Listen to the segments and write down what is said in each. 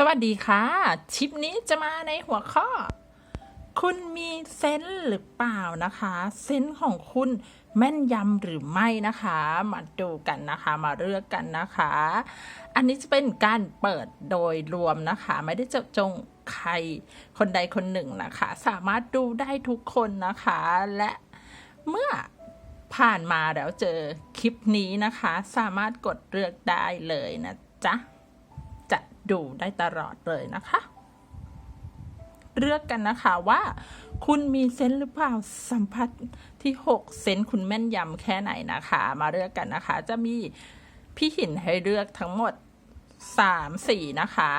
สวัสดีค่ะ ชิปนี้จะมาในหัวข้อ คุณมีเซนส์หรือเปล่านะคะ เซนส์ของคุณแม่นยำหรือไม่นะคะ มาดูกันนะคะมาเลือกกันนะคะ อันนี้จะเป็นการเปิดโดยรวมนะคะ ไม่ได้เจาะจงใครคนใดคนหนึ่งนะคะ สามารถดูได้ทุกคนนะคะ และเมื่อผ่านมาแล้วเจอคลิปนี้นะคะ สามารถกดเลือกได้เลยนะจ๊ะจะ ดูได้ตลอดเลยนะคะเลือกกันนะคะว่า คุณมีเซนหรือเปล่าสัมผัสที่ 6 เซนคุณแม่นยำแค่ไหนนะคะ มาเลือกกันนะคะ จะมีพี่หินให้เลือกทั้งหมด 3 สีนะคะ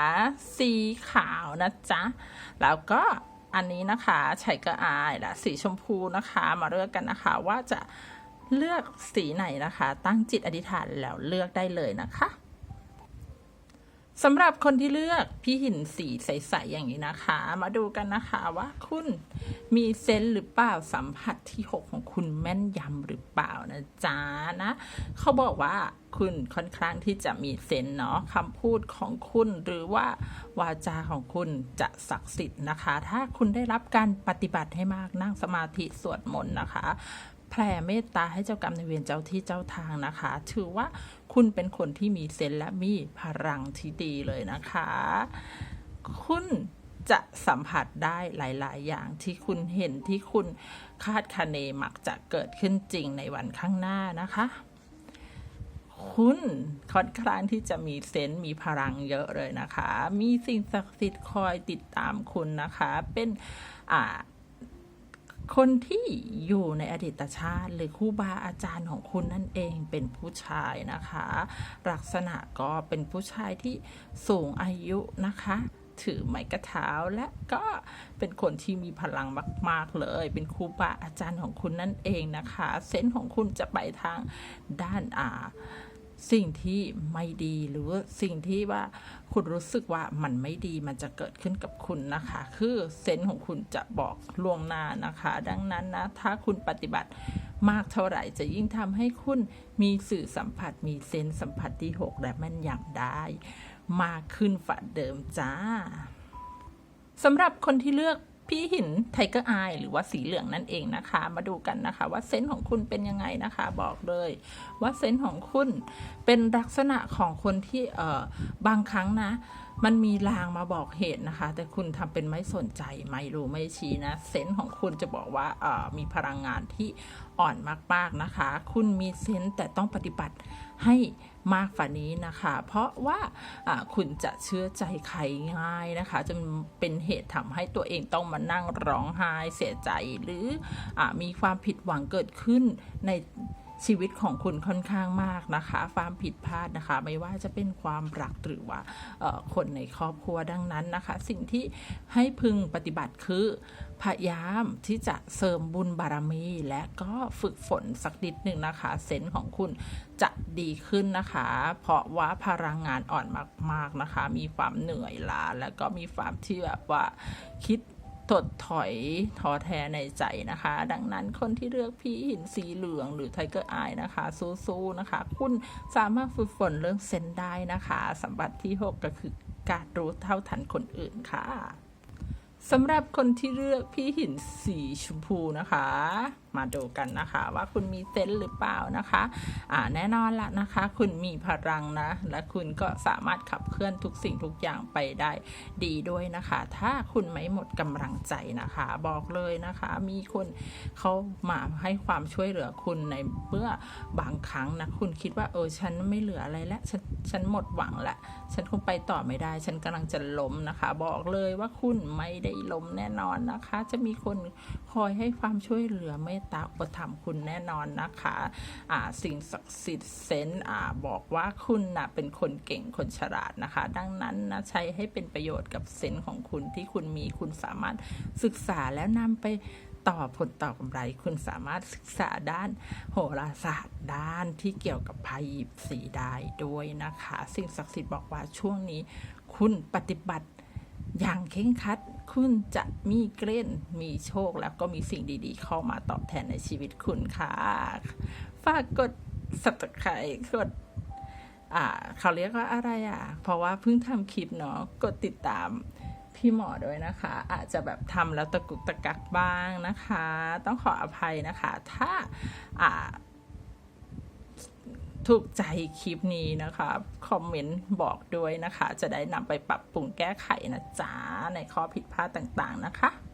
สีขาวนะจ๊ะ แล้วก็อันนี้นะคะชัยกระอายและสีชมพูนะคะ มาเลือกกันนะคะว่าจะเลือกสีไหนนะคะ ตั้งจิตอธิษฐานแล้วเลือกได้เลยนะคะ สำหรับคนที่เลือกพี่หินสีใสๆอย่างนี้นะคะ มาดูกันนะคะว่าคุณมีเซนหรือเปล่าสัมผัสที่ 6 ของคุณแม่นยำหรือเปล่านะจ๊ะนะเขาบอกว่าคุณค่อนข้างที่จะมีเซนเนาะคำพูดของคุณหรือว่าวาจาของคุณจะศักดิ์สิทธิ์นะคะ ถ้าคุณได้รับการปฏิบัติให้มากนั่งสมาธิสวดมนต์นะคะ แผ่เมตตาให้เจ้ากรรมในายเวรเจ้าที่เจ้าทางนะคะ ถือว่าคุณเป็นคนที่มีเซนและมีพลังที่ดีเลยนะคะ คุณจะสัมผัสได้หลาย ๆ อย่างที่คุณเห็นที่คุณคาดคะเนมักจะเกิดขึ้นจริงในวันข้างหน้านะคะ คุณค่อนข้างที่จะมีเซนส์มีพลังเยอะเลยนะคะ มีสิ่งศักดิ์สิทธิ์คอยติดตามคุณนะคะ เป็นอ่า คนที่อยู่ในอดีตชาติ หรือครูบาอาจารย์ของคุณนั่นเองเป็นผู้ชายนะคะ ลักษณะก็เป็นผู้ชายที่สูงอายุนะคะถือไม้กระเท้าและก็เป็นคนที่มีพลังมาก ๆ เลย เป็นครูบาอาจารย์ของคุณนั่นเองนะคะ เซนส์ของคุณจะไปทางด้านอ่า สิ่งที่ไม่ดีหรือสิ่งที่ว่าคุณรู้สึกว่ามันไม่ดีมันจะเกิดขึ้นกับคุณนะคะ คือเซนส์ของคุณจะบอกล่วงหน้านะคะ ดังนั้นนะถ้าคุณปฏิบัติมากเท่าไหร่จะยิ่งทำให้คุณมีสื่อสัมผัสมีเซนส์สัมผัสที่ 6 และแม่นยำได้ มากขึ้นฝ่าเดิมจ้าสำหรับคนที่เลือก พี่หินไทเกอร์อายหรือว่าสีเหลืองนั่นเองนะคะ มาดูกันนะคะ ว่าเซนส์ของคุณเป็นยังไงนะคะ บอกเลย ว่าเซนส์ของคุณเป็นลักษณะของคนที่เอ่อบางครั้งนะ มันมีลางมาบอกเหตุนะคะ แต่คุณทำเป็นไม่สนใจไม่รู้ไม่ชี้นะ เซนส์ของคุณจะบอกว่าเออมีพลังงานที่อ่อนมากๆนะคะ คุณมีเซนส์แต่ต้องปฏิบัติให้มากฝ่านี้นะคะ เพราะว่าคุณจะเชื่อใจใครง่ายนะคะจนเป็นเหตุทำให้ตัวเองต้องมานั่งร้องไห้เสียใจหรืออมีความผิดหวังเกิดขึ้นใน ชีวิตของคุณค่อนข้างมากนะคะ ความผิดพลาดนะคะ ไม่ว่าจะเป็นความรักหรือว่าคนในครอบครัวดังนั้นนะคะ สิ่งที่ให้พึงปฏิบัติคือพยายามที่จะเสริมบุญบารมี และก็ฝึกฝนสักนิดหนึ่งนะคะ เซนส์ของคุณจะดีขึ้นนะคะ เพราะว่าพลังงานอ่อนมาก ๆนะคะ มีความเหนื่อยล้าแล้วก็มีความที่แบบว่าคิด ถดถอยท้อแท้ในใจนะคะ ดังนั้นคนที่เลือกพี่หินสีเหลืองหรือไทเกอร์อายนะคะสู้ๆนะคะ คุณสามารถฝึกฝนเรื่องเซนได้นะคะสมบัติที่ 6 ก็คือการรู้เท่าทันคนอื่นค่ะ สำหรับคนที่เลือกพี่หินสีชมพูนะคะ มาดูกันนะคะว่าคุณมีเซนส์หรือเปล่านะคะ อ่าแน่นอนละนะคะ คุณมีพลังนะ และคุณก็สามารถขับเคลื่อนทุกสิ่งทุกอย่างไปได้ดีด้วยนะคะ ถ้าคุณไม่หมดกำลังใจนะคะ บอกเลยนะคะ มีคนเขามาให้ความช่วยเหลือคุณในเมื่อบางครั้งนะคุณคิดว่าเออฉันไม่เหลืออะไรแล้วฉันฉันหมดหวังละฉันคงไปต่อไม่ได้ ฉันกำลังจะล้มนะคะ บอกเลยว่าคุณไม่ได้ล้มแน่นอนนะคะ จะมีคนคอยให้ความช่วยเหลือเมตตาอุปถัมภ์คุณแน่นอนนะคะอ่าสิ่งศักดิ์สิทธิ์เซนอ่าบอกว่าคุณนะเป็นคนเก่งคนฉลาดนะคะ ดังนั้นนะใช้ให้เป็นประโยชน์กับเซนของคุณที่คุณมีคุณสามารถศึกษาแล้วนำไปต่อผลต่อกำไรคุณสามารถศึกษาด้านโหราศาสตร์ด้านที่เกี่ยวกับไพ่ยิปซีได้ด้วยนะคะ สิ่งศักดิ์สิทธิ์บอกว่าช่วงนี้ คุณปฏิบัติอย่างเคร่งคัด คุณจะมีเกณฑ์มีโชคแล้วก็มีสิ่งดีๆ เข้ามาตอบแทนในชีวิตคุณค่ะ ฝากกด subscribe กดอ่าเขาเรียกว่าอะไรอะ เพราะว่าเพิ่งทำคลิปเนาะกดติดตามพี่หมอด้วยนะคะ อาจจะแบบทำแล้วตะกุกตะกักบ้างนะคะ ต้องขออภัยนะคะ ถ้าอ่า ถูกใจคลิปนี้นะคะ คอมเมนต์บอกด้วยนะคะ จะได้นำไปปรับปรุงแก้ไขนะจ๊ะในข้อผิดพลาดต่างๆนะคะ